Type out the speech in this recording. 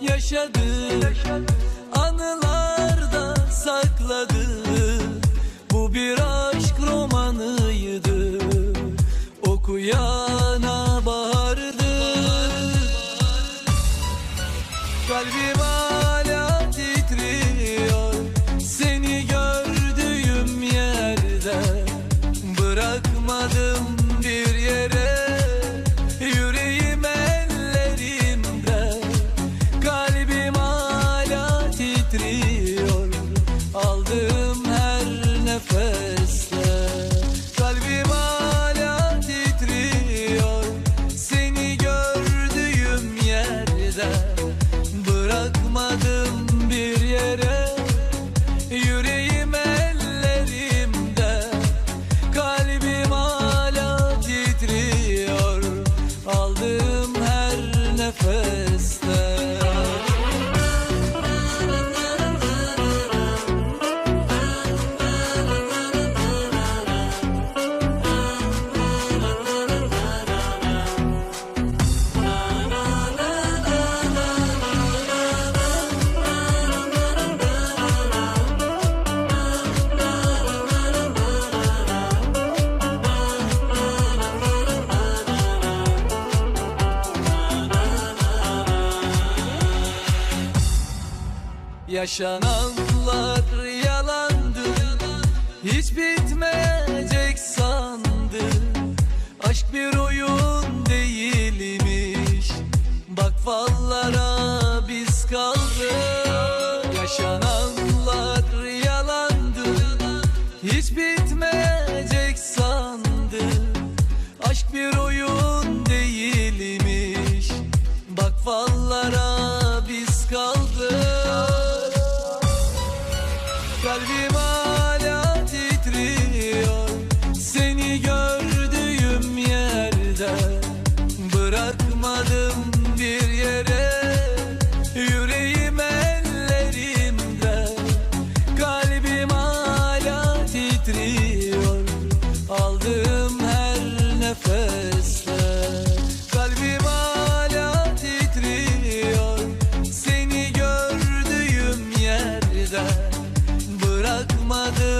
yaşadık. yaşadık. Yaşananlar yalandı Hiç bitmeyecek sandım Aşk bir oyun değilmiş Bak vallahi நமது